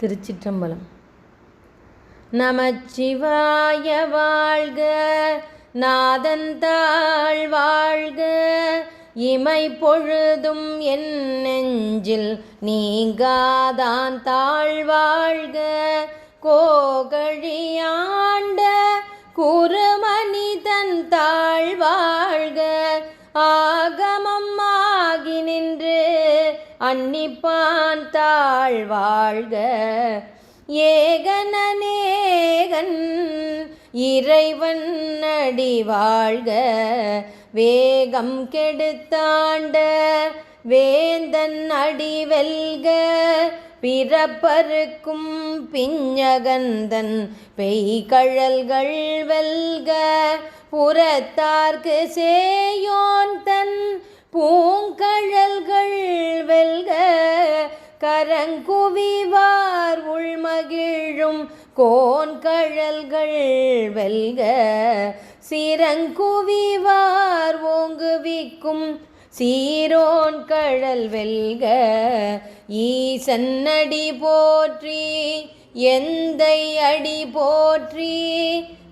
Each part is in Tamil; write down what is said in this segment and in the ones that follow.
திருச்சிற்றம்பலம். நமச்சிவாய வாழ்க நாதந்தாள் வாழ்க இமை பொழுதும் என் நெஞ்சில் நீங்காதான் தாழ் வாழ்க. கோகழியாண்ட குருமணி தன் அன்னிப்பான் தாழ் வாழ்க. ஏகனநேகன் இறைவன் அடி வாழ்க. வேகம் கெடுத்தாண்ட வேந்தன் அடி வெல்க. பிறப்பருக்கும் பிஞ்சகந்தன் பெய்கழல்கள் வெல்க. புறத்தார்க்கு சேயோன் தன் பூங்கழல்கள் வெல்க கரங்குவிவார் உள்மகிழும் கோன்கழல்கள் வெல்க. சிறங்குவிவார் ஓங்குவிக்கும் சீரோன் கழல் வெல்க. ஈசன்னடி போற்றி எந்தை அடி போற்றி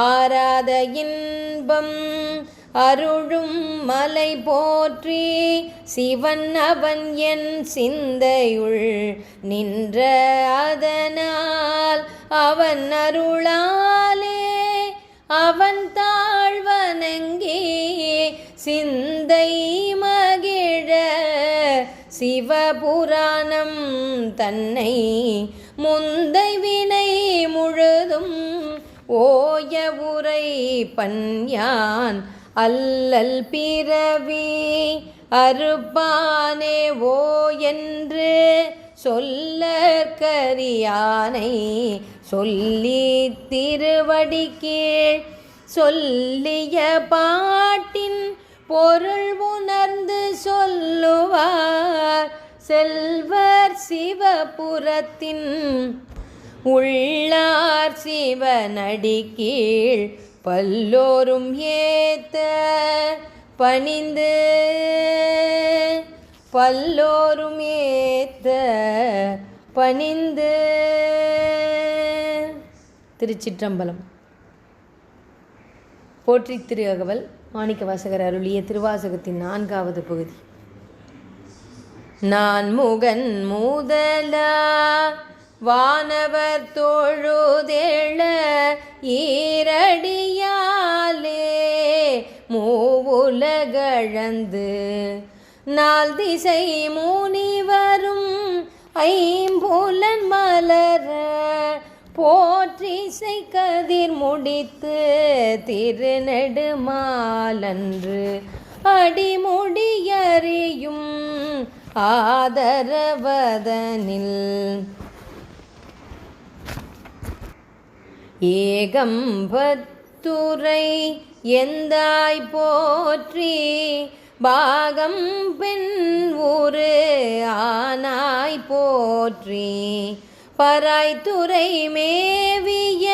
ஆராத இன்பம் அருளும் மலை போற்றி சிவன் அவன் என் சிந்தையுள் நின்ற அதனால் அவன் அருளாலே அவன் தாழ்வனங்கே சிந்தை மகிழ சிவபுராணம் தன்னை முந்தை வினை முழுதும் ஓய உரை பன்யான் அல்லல் பிறவி அறுப்பானே ஓ என்று சொல்ல கரியானை சொல்லி திருவடி கீழ் சொல்லிய பாட்டின் பொருள் உணர்ந்து சொல்லுவார் செல்வர் சிவபுரத்தின் உள்ளார் சிவனடி கீழ் பல்லோரும் ஏத்த பணிந்து பல்லோரும் ஏத்த பணிந்து. திருச்சிற்றம்பலம். போற்றி திரு அகவல் மாணிக்க வாசகர் அருளிய திருவாசகத்தின் நான்காவது பகுதி. நான் முகன் மூதலா வானவர் தொழுதெழ ஈரடியாலே மூவுலகழந்து நாள் திசை முனிவரும் ஐம்புலன் மலர போற்றிசை கதிர் முடித்து திருநெடுமாலன்று அடிமுடியறியும் ஆதரவதனில் ஏகம்பத்துரை எந்தாய் போற்றி? பாகம் பெண் ஊரு ஆனாய் போற்றி. பராய்த்துறை மேவிய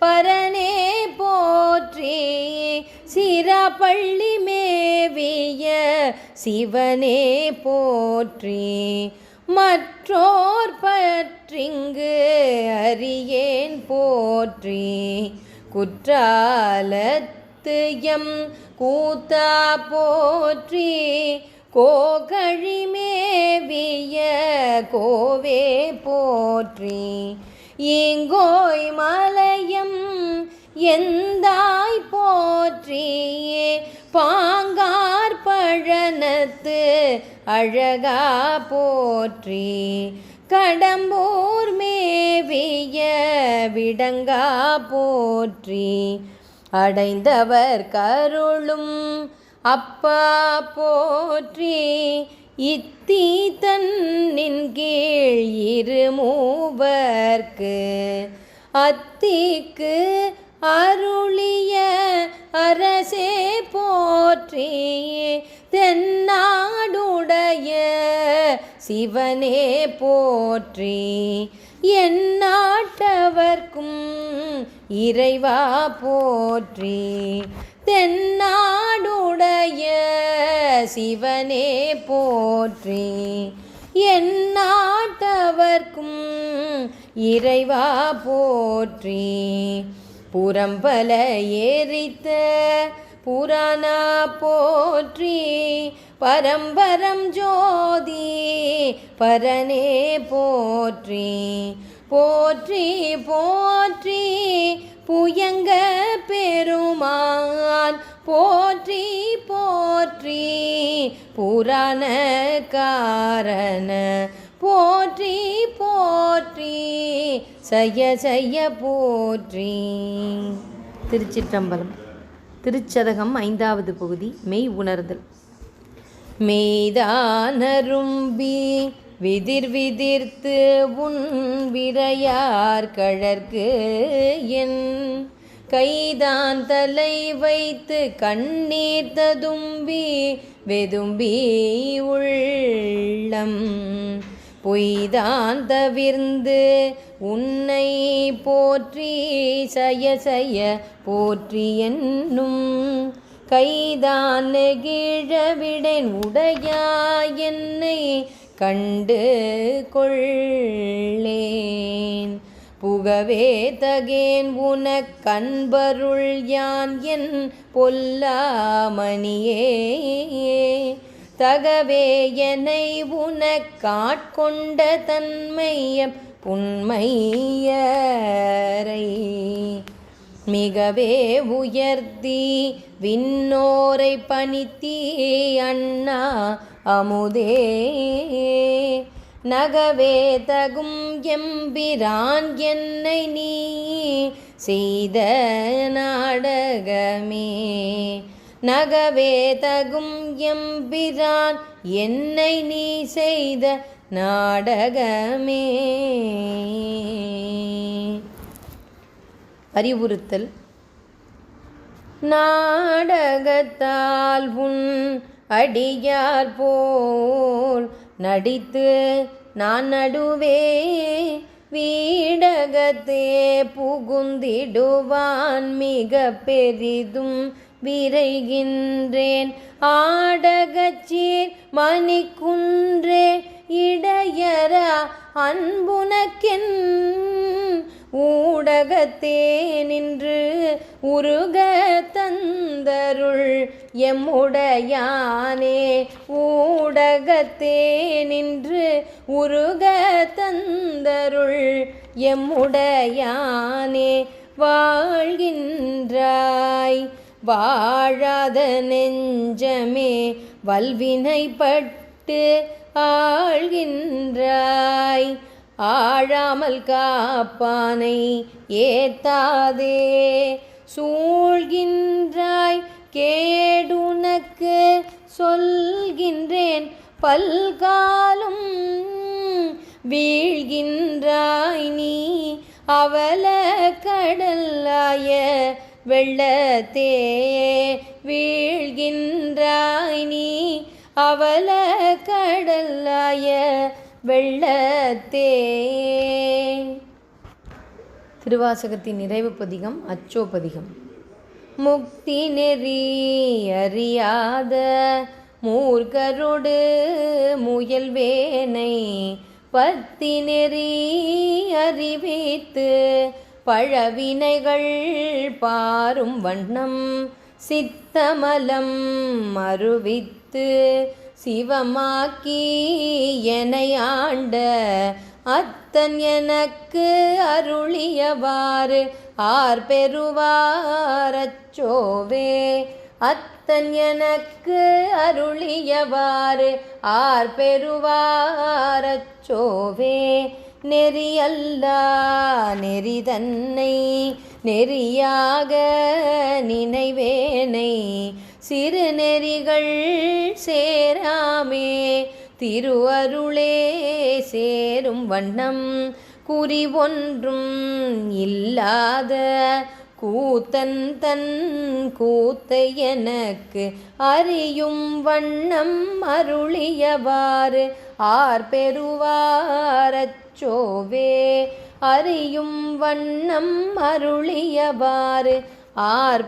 பரனே போற்றி. சிராப்பள்ளி மேவிய சிவனே போற்றி. மற்றோர் பற்றிங்கு போற்றி. குற்றாலத்து எம் கூத்தா போற்றி. கோகழிமேவிய கோவே போற்றி. இங்கோய் மலையம் எந்தாய் போற்றியே. பாங்கார் பழனத்து அழகா போற்றி. கடம்பூர் மேவிய விடங்கா போற்றி அடைந்தவர் கருளும் அப்பா போற்றி இத்தி தன்னின் கீழ் இருமூவர்க்கு அத்திக்கு அருளிய அரசே போற்றி சிவனே போற்றி. எந்நாட்டவர்க்கும் இறைவா போற்றி. தென்னாடுடைய சிவனே போற்றி. எந்நாட்டவர்க்கும் இறைவா போற்றி. புறம்பல எரித்த புராணா போற்றி. பரம்பரம் ஜோதி பரனே போற்றி போற்றி போற்றி புயங்க பெருமான். போற்றி போற்றி புராண காரண போற்றி போற்றி செய்ய செய்ய போற்றி. திருச்சிற்றம்பலம் திருச்சதகம் ஐந்தாவது பகுதி மெய் உணர்தல். மெய்தானரும்பி விதிர் விதிர்த்து உன் விரையார் கழற்கு என். கைதான் தலை வைத்து கண்ணீர் ததும்பி வெதும்பி உள்ளம். பொய்தான் தவிர்ந்து உன்னை போற்றி சய சய போற்றி என்னும் கைதான் நெகிழவிடேன் உடையா என்னை கண்டு கொள்ளேன். புகவே தகேன் உனக் கண்பருள் யான் என் பொல்லாமணியே. தகவே என்னை உனக் காட்கொண்ட தன்மைய புன்மையரை மிகவே உயர்த்தி விண்ணோரை பணித்தீ அண்ணா அமுதே. நகவே தகும் எம்பிரான் என்னை நீ செய்த நாடகமே. நகவே தகும் எம்பிரான் என்னை நீ செய்த நாடகமே. அறிவுறுத்தல். நாடகத்தால் உன் அடியார் போல் நடித்து நான் நடுவே வீடகத்தே புகுந்திடுவான் மிக பெரிதும் விரைகின்றேன். ஆடகச்சீர் மணிக்குன்றே இடையரா அன்புனக்கென் ஊடகத்தே நின்று உருக தந்தருள் எம்முடையானே. ஊடகத்தே நின்று உருக தந்தருள் எம்முடையானே. வாழ்கின்றாய் வாழாத நெஞ்சமே வல்வினைப்பட்டு ஆழ்கின்றாய். ஆழாமல் காப்பானை ஏத்தாதே. சூழ்கின்றாய் கேடுனக்கு சொல்கின்றேன் பல்காலும். வீழ்கின்றாய் நீ அவல கடல்லாய வெள்ளத்தே வீழ்கின்றாய் நீ அவல கடல்லாய வெள்ளத்தே திருவாசகத்தின் நிறைவு பதிகம் அச்சோபதிகம் முக்தி நெறி அறியாத மூர்க்கரோடு முயல்வேனை பத்தி நெறி அறிவித்து பழவினைகள் பாரும் வண்ணம் சித்தமலம் மறுவித்து சிவமாக்கி எனை ஆண்ட அத்தன் எனக்கு அருளியவாறு. ஆர் பெறுவாரச்சோவே அத்தன் எனக்கு அருளியவாறு. ஆர் பெறுவாரச்சோவே நெறியல்லா நெறி தன்னை நெறியாக நினைவேனை. சிறு நெறிகள் சேராமே. திருவருளே சேரும் வண்ணம் குறி ஒன்றும் இல்லாத கூத்தன் தன் கூத்தை எனக்கு அறியும் வண்ணம் அருளியவாறு ஆர் பெறுவாரச்சோவே அறியும் வண்ணம் அருளியவாறு ஆர்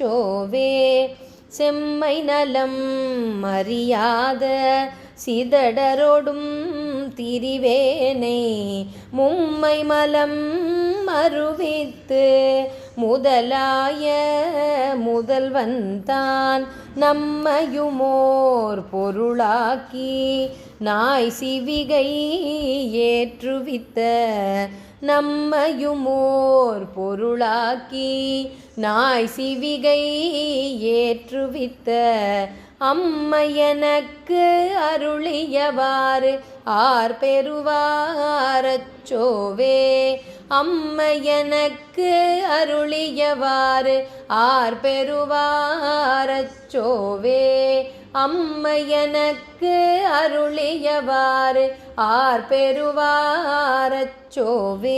பெறுவாரச்சோவே செம்மை நலம் அறியாத சிதடரோடும் திரிவேனை. மும்மை மலம் மறுவித்து முதலாய முதல்வன்தான் நம்மையுமோர் பொருளாக்கி நாய் சிவிகை ஏற்றுவித்த நம்மையுமோர் பொருளாக்கி நாய் சிவிகை ஏற்றுவித்த அம்மையனக்கு அருளியவாறு ஆர் பெறுவாரச்சோவே. அம்மையனக்கு அருளியவாறு ஆர் பெறுவாரச்சோவே. அம்மையனக்கு அருளியவாறு ஆர் பெறுவாரச்சோவே.